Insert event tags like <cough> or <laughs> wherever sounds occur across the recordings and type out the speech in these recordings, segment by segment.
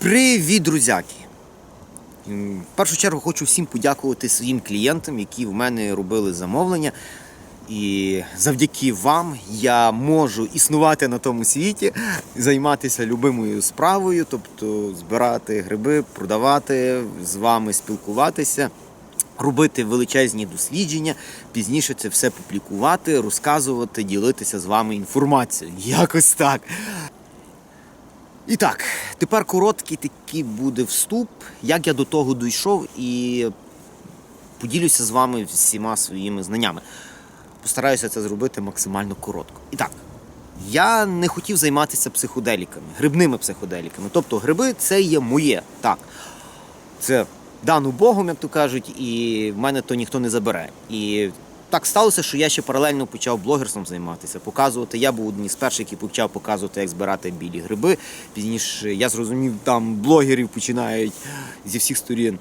Привіт, друзяки! В першу чергу хочу всім подякувати своїм клієнтам, які в мене робили замовлення. І завдяки вам я можу існувати на тому світі, займатися любимою справою, тобто збирати гриби, продавати, з вами спілкуватися, робити величезні дослідження, пізніше це все публікувати, розказувати, ділитися з вами інформацією. Якось так. І так, тепер короткий такий буде вступ, як я до того дійшов і поділюся з вами всіма своїми знаннями. Постараюся це зробити максимально коротко. І так, я не хотів займатися психоделіками, грибними психоделіками. Тобто гриби це є моє. Так. Це дано Богом, як то кажуть, і в мене то ніхто не забере. І так сталося, що я ще паралельно почав блогерством займатися, показувати. Я був одним з перших, який почав показувати, як збирати білі гриби. Пізніше я зрозумів, там блогерів починають зі всіх сторін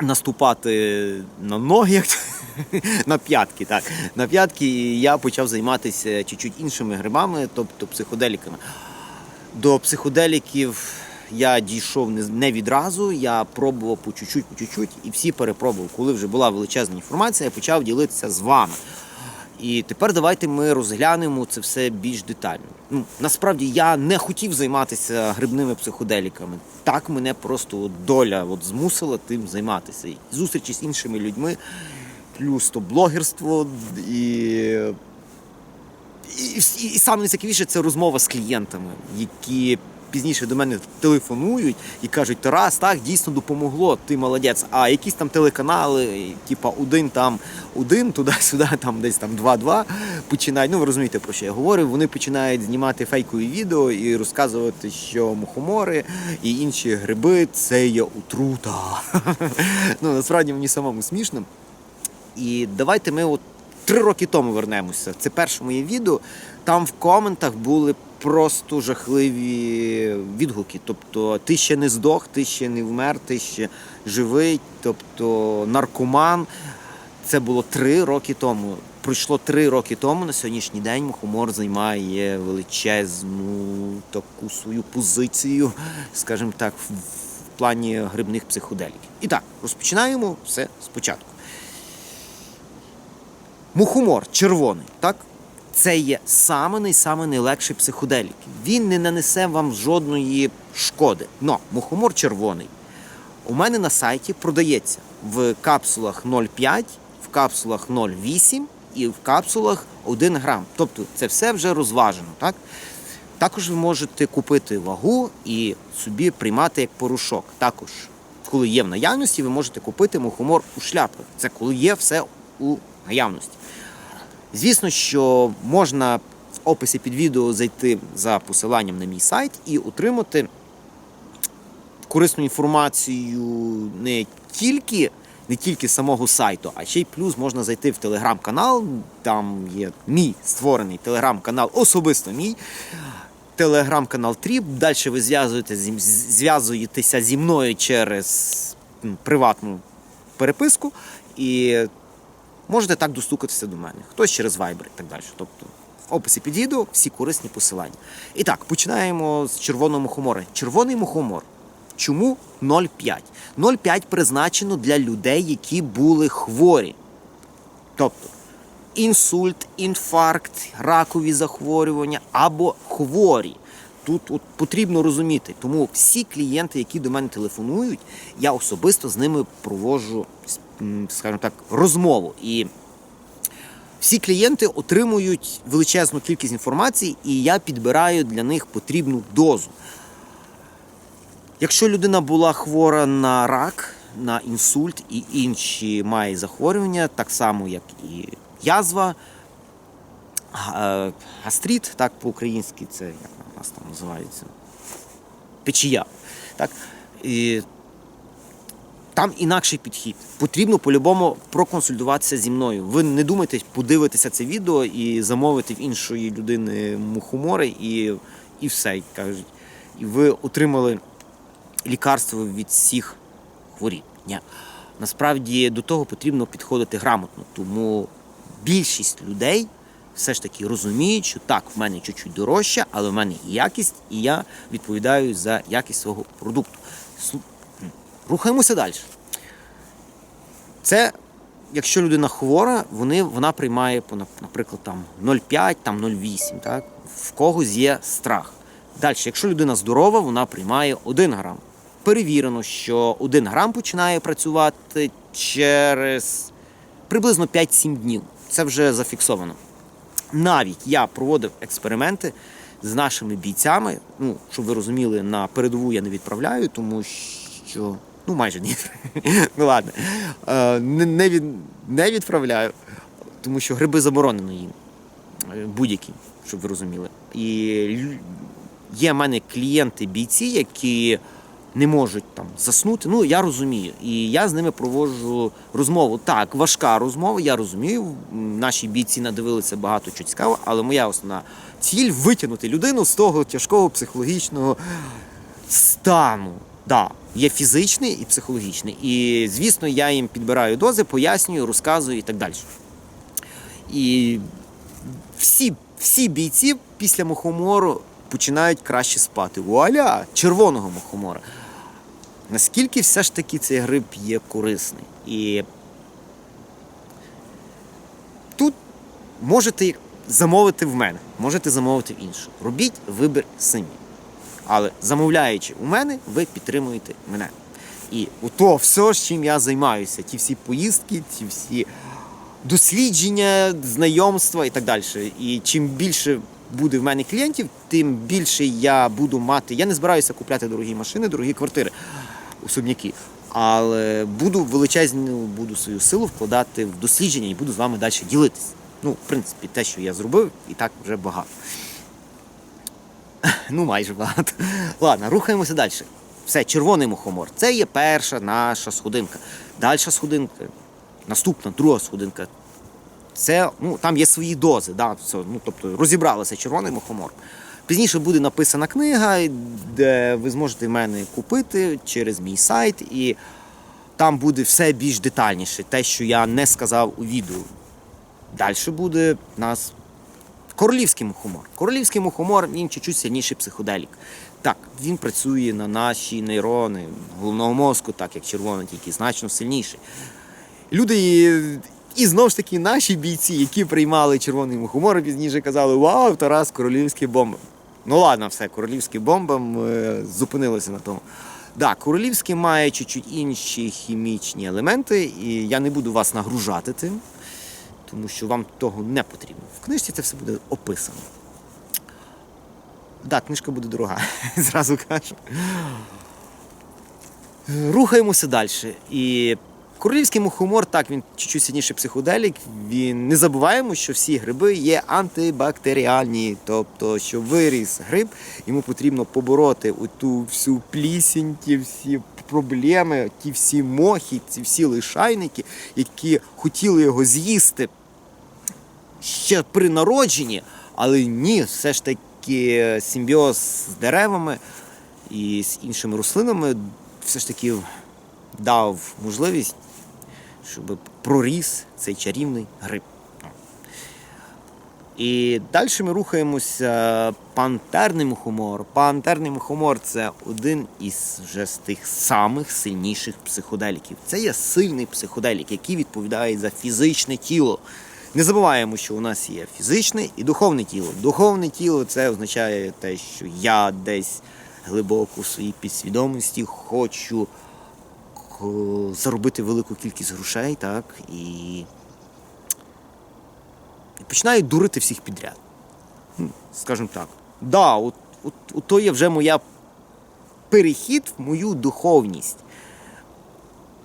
наступати на ноги, як <laughs> на п'ятки, так. На п'ятки і я почав займатися чуть-чуть іншими грибами, тобто психоделіками. До психоделіків я дійшов не, відразу, я пробував по чуть-чуть, по чуть-чуть, і всі перепробував. Коли вже була величезна інформація, я почав ділитися з вами. І тепер давайте ми розглянемо це все більш детально. Ну, насправді я не хотів займатися грибними психоделіками. Так мене просто доля от змусила тим займатися. І зустрічі з іншими людьми, плюс то блогерство і і, і, і саме найцікавіше це розмова з клієнтами, які пізніше до мене телефонують і кажуть, Тарас, так дійсно допомогло, ти молодець. А якісь там телеканали, типа один там один, туди-сюди, <laughs> там десь там два-два, починають. Ну ви розумієте, про що я говорю. Вони починають знімати фейкові відео і розказувати, що мухомори і інші гриби це є отрута. <laughs> Ну насправді мені самому смішно. І давайте ми от три роки тому вернемося. Це перше моє відео. Там в коментах були просто жахливі відгуки. Тобто, ти ще не здох, ти ще не вмер, ти ще живий, тобто наркоман. Це було три роки тому. Пройшло три роки тому. На сьогоднішній день мухомор займає величезну таку свою позицію, скажімо так, в, плані грибних психоделіків. І так, розпочинаємо все спочатку. Мухомор червоний, так? Це є саме найсаме найлегший психоделік. Він не нанесе вам жодної шкоди. Но мухомор червоний у мене на сайті продається в капсулах 0,5, в капсулах 0,8 і в капсулах 1 грам. Тобто це все вже розважено. Так? Також ви можете купити вагу і собі приймати як порошок. Також, коли є в наявності, ви можете купити мухомор у шляпах. Це коли є все у наявності. Звісно, що можна в описі під відео зайти за посиланням на мій сайт і отримати корисну інформацію не тільки, не тільки з самого сайту, а ще й плюс можна зайти в телеграм-канал. Там є мій створений телеграм-канал, особисто мій. Телеграм-канал Тріп. Далі ви зв'язуєте зв'язуєтеся зі мною через приватну переписку і можете так достукатися до мене. Хтось через Viber і так далі. Тобто в описі під відео всі корисні посилання. І так, починаємо з червоного мухомора. Червоний мухомор. Чому 0,5? 0,5 призначено для людей, які були хворі. Тобто інсульт, інфаркт, ракові захворювання або хворі. Тут от потрібно розуміти. Тому всі клієнти, які до мене телефонують, я особисто з ними проводжу, м, скажімо так, розмову. І всі клієнти отримують величезну кількість інформації, і я підбираю для них потрібну дозу. Якщо людина була хвора на рак, на інсульт і інші має захворювання, так само як і язва, е, гастрит, так по-українськи це як у нас там називається? Печія. Так? І там інакший підхід. Потрібно по-любому проконсультуватися зі мною. Ви не думайте подивитися це відео і замовити в іншої людини мухомори, і, і все. Кажуть. І ви отримали лікарство від всіх хворіб. Насправді до того потрібно підходити грамотно, тому більшість людей все ж таки розуміють, що так, в мене чуть-чуть дорожче, але в мене і якість, і я відповідаю за якість свого продукту. Рухаємося далі. Це, якщо людина хвора, вони, вона приймає, наприклад, там 0,5, там 0,8. Так? В когось є страх. Далі, якщо людина здорова, вона приймає 1 грам. Перевірено, що 1 грам починає працювати через приблизно 5-7 днів. Це вже зафіксовано. Навіть я проводив експерименти з нашими бійцями. Ну, щоб ви розуміли, на передову я не відправляю, тому що. Ну, майже ні. <laughs> ну ладно. Е, не, не, від, не відправляю, тому що гриби заборонено їм. Е, Будь-які, щоб ви розуміли. І є в мене клієнти-бійці, які не можуть там заснути. Ну, я розумію. І я з ними проводжу розмову. Так, важка розмова, я розумію. Наші бійці надивилися багато чого цікавого, але моя основна ціль витягнути людину з того тяжкого психологічного стану. Да, є фізичний і психологічний. І, звісно, я їм підбираю дози, пояснюю, розказую і так далі. І всі, всі бійці після мухомору починають краще спати. Вуаля! Червоного мухомора. Наскільки все ж таки цей гриб є корисний. І тут можете замовити в мене, можете замовити в іншого. Робіть вибір самі. Але замовляючи у мене, ви підтримуєте мене. І ото все, з чим я займаюся, ті всі поїздки, ті всі дослідження, знайомства і так далі. І чим більше буде в мене клієнтів, тим більше я буду мати. Я не збираюся купляти дорогі машини, дорогі квартири, особняки. Але буду величезну буду свою силу вкладати в дослідження і буду з вами далі ділитись. Ну, в принципі, те, що я зробив, і так вже багато. <laughs> Ну, майже багато. Ладно, рухаємося далі. Все, червоний мухомор. Це є перша наша сходинка. Дальша сходинка, наступна, друга сходинка. Це, ну, там є свої дози, да, все, ну, тобто розібралися червоний мухомор. Пізніше буде написана книга, де ви зможете мене купити через мій сайт, і там буде все більш детальніше, те, що я не сказав у відео. Далі буде нас Королівський мухомор. Королівський мухомор він чуть-чуть сильніший психоделік. Так, він працює на наші нейрони головного мозку, так як червоний, тільки значно сильніший. Люди, і- знову ж таки наші бійці, які приймали червоний мухомор, пізніше казали: Вау, Тарас, королівські бомби. Ну ладно, все, королівські бомби ми зупинилися на тому. Так, королівський має чуть-чуть інші хімічні елементи, і я не буду вас нагружати тим тому що вам того не потрібно. В книжці це все буде описано. Так, книжка буде дорога, <laughs> зразу кажу. Рухаємося далі. І королівський мухомор, так, він чуть-чуть сильніший психоделік. Він не забуваємо, що всі гриби є антибактеріальні. Тобто, що виріс гриб, йому потрібно побороти ту всю плісінь, ті всі проблеми, ті всі мохи, ці всі лишайники, які хотіли його з'їсти ще при народженні, але ні, все ж таки симбіоз з деревами і з іншими рослинами все ж таки дав можливість, щоб проріс цей чарівний гриб. І далі ми рухаємося пантерний мухомор. Пантерний мухомор це один із вже з тих самих сильніших психоделіків. Це є сильний психоделік, який відповідає за фізичне тіло. Не забуваємо, що у нас є фізичне і духовне тіло. Духовне тіло це означає те, що я десь глибоко в своїй підсвідомості хочу заробити велику кількість грошей, так, і і починаю дурити всіх підряд. Скажімо так. Да, от, от, от то є вже моя перехід в мою духовність.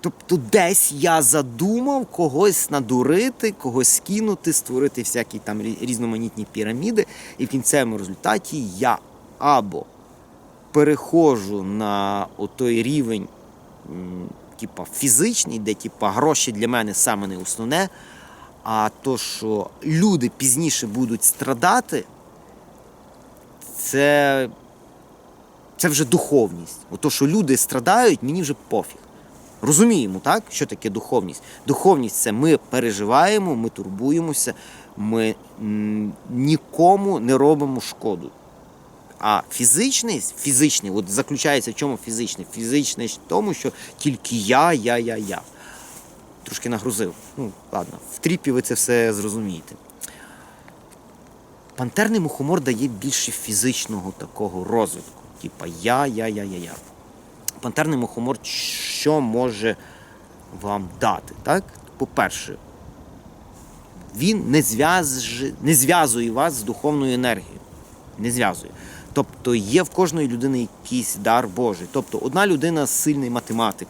Тобто десь я задумав когось надурити, когось скинути, створити всякі там різноманітні піраміди, і в кінцевому результаті я або переходжу на той рівень, типа фізичний, де типа гроші для мене саме не основне, а то, що люди пізніше будуть страдати, це, це вже духовність. Ото, що люди страдають, мені вже пофіг. Розуміємо, так? Що таке духовність? Духовність це ми переживаємо, ми турбуємося, ми нікому не робимо шкоду. А фізичний, фізичний, от заключається в чому фізичний? Фізичний в тому, що тільки я, я, я, я. Трошки нагрузив. Ну, ладно, в тріпі ви це все зрозумієте. Пантерний мухомор дає більше фізичного такого розвитку. Типа я, я, я, я, я. Пантерний мухомор що може вам дати? Так? По-перше, він не, зв'яж... не зв'язує вас з духовною енергією. Не зв'язує. Тобто є в кожної людини якийсь дар Божий. Тобто одна людина сильний математик,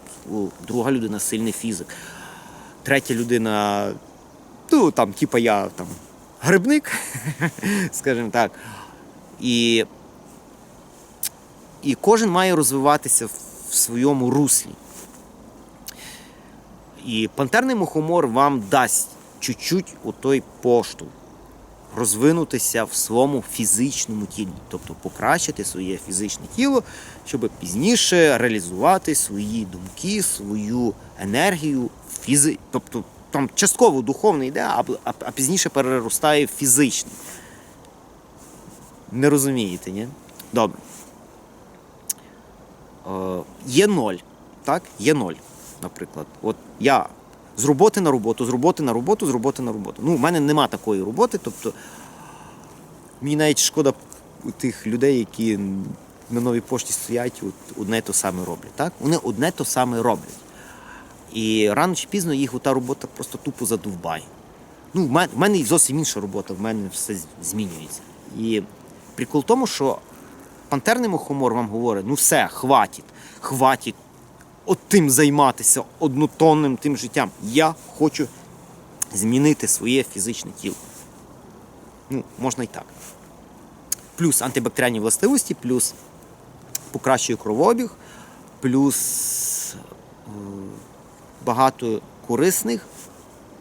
друга людина сильний фізик, третя людина, ну там, типа я там грибник, <laughs> скажімо так. І, і кожен має розвиватися в, своєму руслі. І пантерний мухомор вам дасть чуть-чуть у той поштовх розвинутися в своєму фізичному тілі, тобто покращити своє фізичне тіло, щоб пізніше реалізувати свої думки, свою енергію, фізи... тобто там частково духовне йде, а, а, а пізніше переростає в фізичний. Не розумієте, ні? Добре. Е, є ноль. Так? Є ноль, наприклад. От я з роботи на роботу, з роботи на роботу, з роботи на роботу. Ну, у мене нема такої роботи, тобто мені навіть шкода тих людей, які на новій пошті стоять, от одне то саме роблять. Так? Вони одне то саме роблять. І рано чи пізно їх та робота просто тупо задовбає. Ну, в мене, в мене зовсім інша робота, в мене все змінюється. І прикол в тому, що пантерний мухомор вам говорить, ну все, хватить, хватить от тим займатися однотонним тим життям. Я хочу змінити своє фізичне тіло. Ну, можна і так. Плюс антибактеріальні властивості, плюс покращує кровообіг, плюс е, багато корисних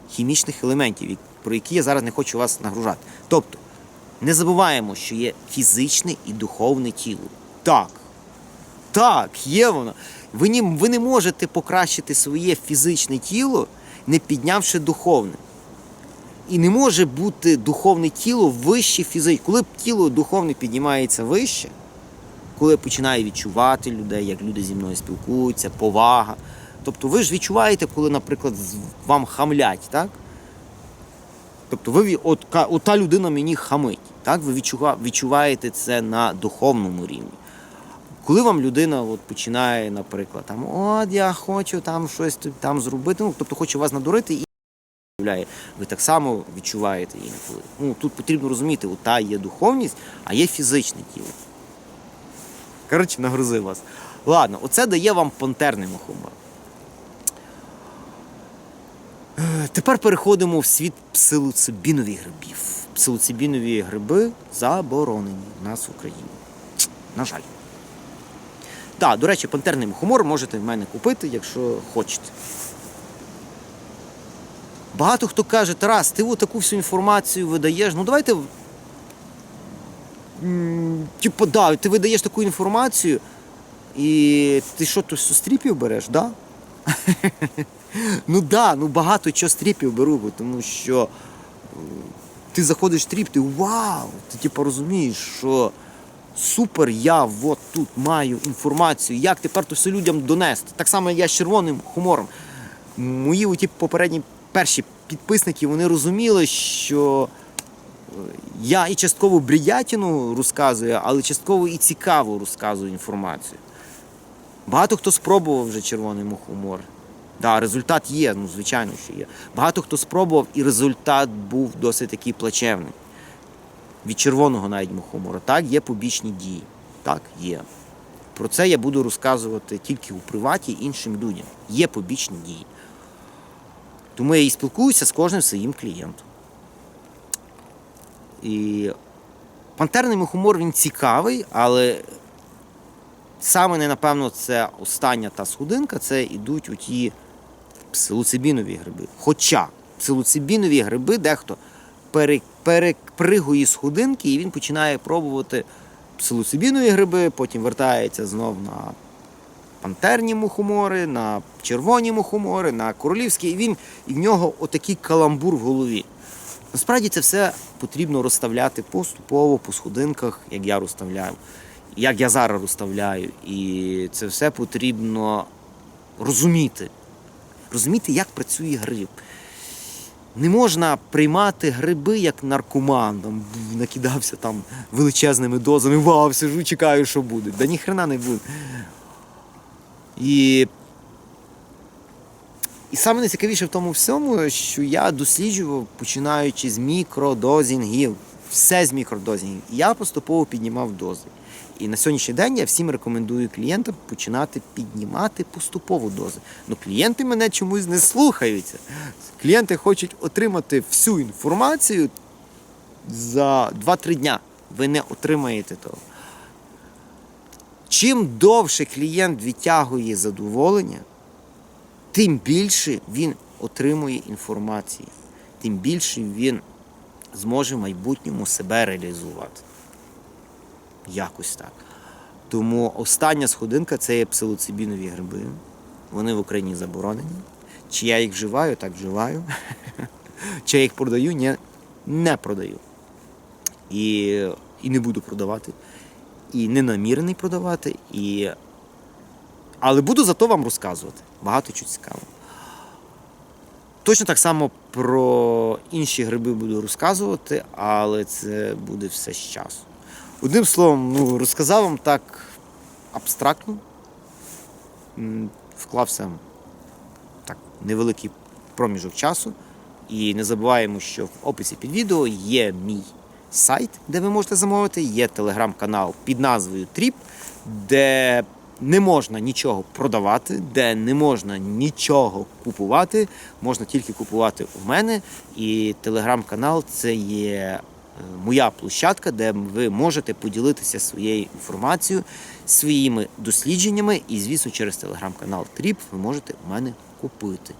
хімічних елементів, про які я зараз не хочу вас нагружати. Тобто, не забуваємо, що є фізичне і духовне тіло. Так. Так, є воно. Ви не, ви не можете покращити своє фізичне тіло, не піднявши духовне. І не може бути духовне тіло вище фізичне. Коли тіло духовне піднімається вище, коли я починаю відчувати людей, як люди зі мною спілкуються, повага. Тобто ви ж відчуваєте, коли, наприклад, вам хамлять, так? Тобто ви от, от та людина мені хамить. Так? Ви відчуваєте це на духовному рівні. Коли вам людина от, починає, наприклад, там, от я хочу там щось там зробити, ну, тобто хоче вас надурити і ви так само відчуваєте інколи. Ну, тут потрібно розуміти, от та є духовність, а є фізичне тіло. Коротше, нагрузив вас. Ладно, оце дає вам пантерний мухомор. Е, Тепер переходимо в світ псилоцибінових грибів. Псилоцибінові гриби заборонені в нас в Україні. На жаль. Так, до речі, пантерний мухомор можете в мене купити, якщо хочете. Багато хто каже, Тарас, ти таку всю інформацію видаєш. Ну давайте. Типу, да, ти видаєш таку інформацію, і ти що, то стріпів береш, да? ну да, ну багато чого стріпів беру, бо тому що ти заходиш в тріп, ти вау! Ти типу розумієш, що супер, я от тут маю інформацію, як тепер то все людям донести. Так само я з червоним хумором. Мої оті попередні перші підписники вони розуміли, що е, я і частково бредятину розказую, але частково і цікаво розказую інформацію. Багато хто спробував вже червоний мухомор. Да, результат є, ну звичайно, що є. Багато хто спробував, і результат був досить такий плачевний. Від червоного навіть мухомора. Так, є побічні дії. Так, є. Про це я буду розказувати тільки у приваті іншим людям. Є побічні дії. Тому я і спілкуюся з кожним своїм клієнтом. І пантерний мухомор він цікавий, але саме не напевно це остання та сходинка, це йдуть у ті псилоцибінові гриби. Хоча псилоцибінові гриби дехто пере, перепригує сходинки і він починає пробувати псилоцибінові гриби, потім вертається знов на пантерні мухомори, на червоні мухомори, на королівські, і він і в нього отакий каламбур в голові. Насправді це все потрібно розставляти поступово по сходинках, як я розставляю, як я зараз розставляю. І це все потрібно розуміти. Розуміти, як працює гриб. Не можна приймати гриби як наркоман, там накидався там величезними дозами, вау, сижу, чекаю, що буде. Да ніхрена не буде. І і саме найцікавіше в тому всьому, що я досліджував, починаючи з мікродозінгів, все з мікродозінгів. І я поступово піднімав дози. І на сьогоднішній день я всім рекомендую клієнтам починати піднімати поступово дози. Ну клієнти мене чомусь не слухаються. Клієнти хочуть отримати всю інформацію за 2-3 дня. Ви не отримаєте того. Чим довше клієнт відтягує задоволення, тим більше він отримує інформації, тим більше він зможе в майбутньому себе реалізувати. Якось так. Тому остання сходинка це є псилоцибінові гриби. Вони в Україні заборонені. Чи я їх вживаю, так вживаю. <laughs> Чи я їх продаю, ні, не продаю. І, і не буду продавати. І не намірений продавати. І... Але буду зато вам розказувати. Багато чого цікавого. Точно так само про інші гриби буду розказувати, але це буде все з часу. Одним словом, ну, розказав вам так абстрактно, вклався так невеликий проміжок часу. І не забуваємо, що в описі під відео є мій сайт, де ви можете замовити, є телеграм-канал під назвою Тріп, де не можна нічого продавати, де не можна нічого купувати, можна тільки купувати у мене. І телеграм-канал це є моя площадка, де ви можете поділитися своєю інформацією, своїми дослідженнями. І, звісно, через телеграм-канал Тріп ви можете у мене купити.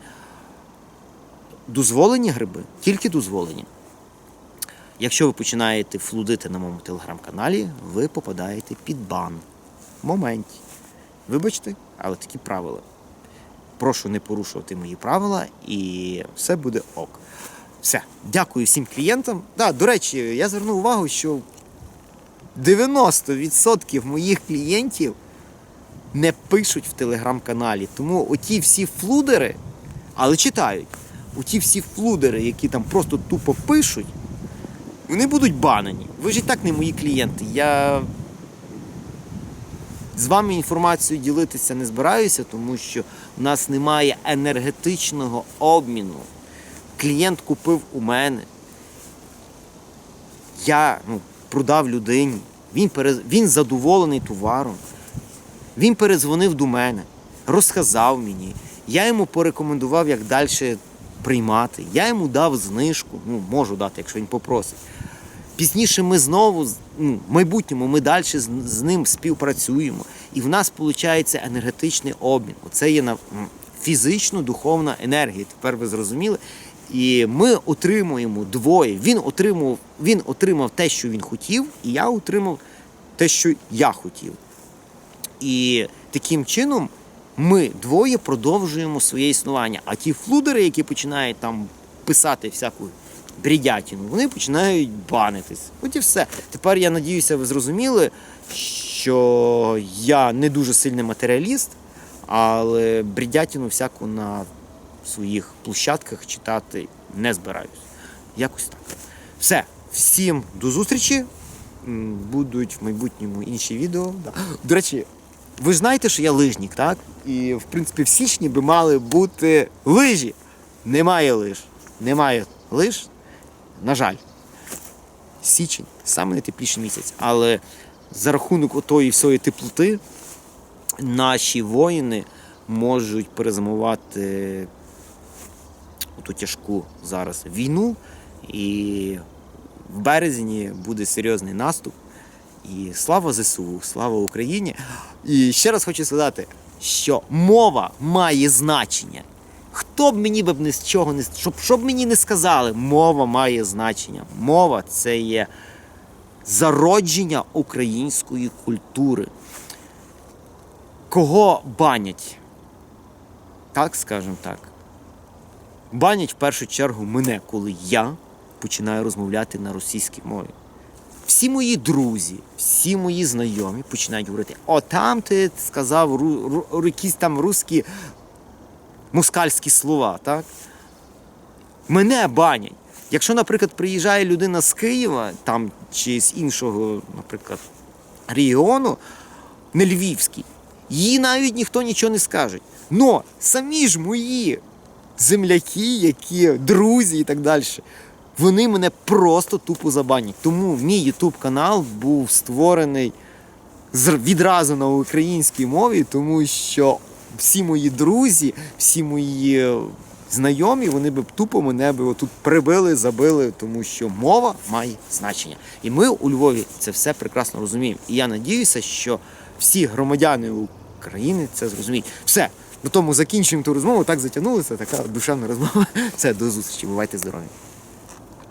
Дозволені гриби, тільки дозволені. Якщо ви починаєте флудити на моєму телеграм-каналі, ви попадаєте під бан. В моменті. Вибачте, але такі правила. Прошу не порушувати мої правила і все буде ок. Все. Дякую всім клієнтам. Да, до речі, я звернув увагу, що 90% моїх клієнтів не пишуть в телеграм-каналі. Тому оті всі флудери, але читають. Оті всі флудери, які там просто тупо пишуть, вони будуть банені. Ви ж і так не мої клієнти. Я з вами інформацією ділитися не збираюся, тому що в нас немає енергетичного обміну. Клієнт купив у мене. Я ну, продав людині. Він, перез... він задоволений товаром. Він перезвонив до мене, розказав мені. Я йому порекомендував, як далі приймати. Я йому дав знижку, ну, можу дати, якщо він попросить. Пізніше ми знову, ну, в майбутньому, ми далі з, з ним співпрацюємо. І в нас виходить енергетичний обмін. Оце є на фізично-духовна енергія. Тепер ви зрозуміли. І ми отримуємо двоє. Він отримав, він отримав те, що він хотів, і я отримав те, що я хотів. І таким чином ми двоє продовжуємо своє існування. А ті флудери, які починають там писати всяку брідятину, вони починають банитись. От і все. Тепер я надіюся, ви зрозуміли, що я не дуже сильний матеріаліст, але брідятину всяку на своїх площадках читати не збираюсь. Якось так. Все. Всім до зустрічі. Будуть в майбутньому інші відео. Да. До речі, ви знаєте, що я лижник, так? І в принципі в січні би мали бути лижі. Немає лиж. Немає лиж. На жаль. Січень саме найтепліший місяць. Але за рахунок отої всієї теплоти наші воїни можуть перезимувати ту тяжку зараз війну. І в березні буде серйозний наступ. І слава ЗСУ, слава Україні. І ще раз хочу сказати, що мова має значення. Хто б мені б не з чого не щоб, щоб мені не сказали, мова має значення. Мова це є зародження української культури. Кого банять? Так, скажемо так. Банять в першу чергу мене, коли я починаю розмовляти на російській мові. Всі мої друзі, всі мої знайомі починають говорити: о, там ти сказав ру, ру, якісь там русські москальські слова, так? Мене банять. Якщо, наприклад, приїжджає людина з Києва там чи з іншого, наприклад, регіону, не львівський, їй навіть ніхто нічого не скаже. Но самі ж мої земляки, які друзі і так далі, вони мене просто тупо забанять. Тому мій Ютуб канал був створений відразу на українській мові, тому що всі мої друзі, всі мої знайомі, вони б тупо мене би отут прибили, забили, тому що мова має значення. І ми у Львові це все прекрасно розуміємо. І я надіюся, що всі громадяни України це зрозуміють. Все. На тому закінчуємо ту розмову. Так затягнулося, така душевна розмова. <laughs> Все, до зустрічі. Бувайте здорові.